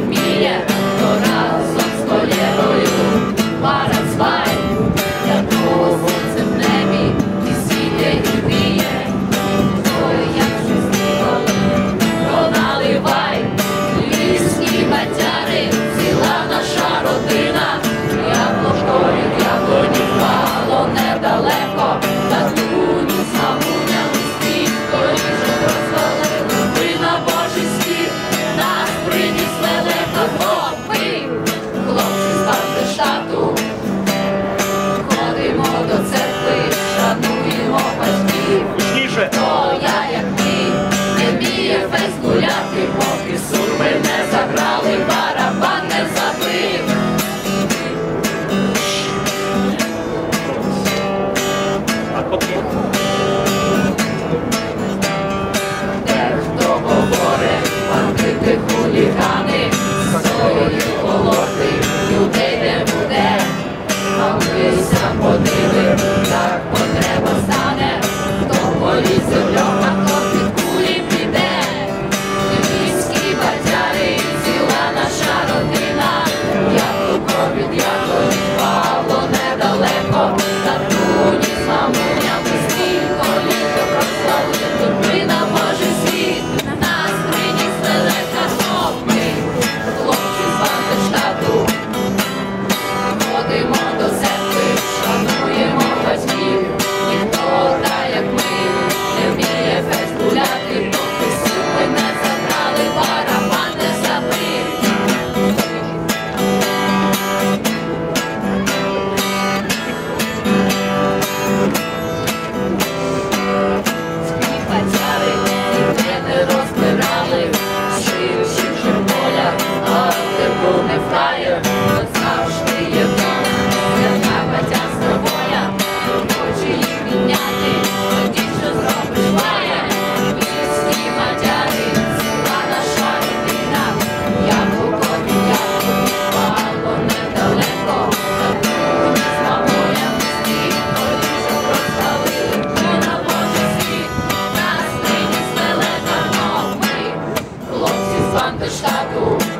with me. Yeah. стани, свої колоти людей. do Estado.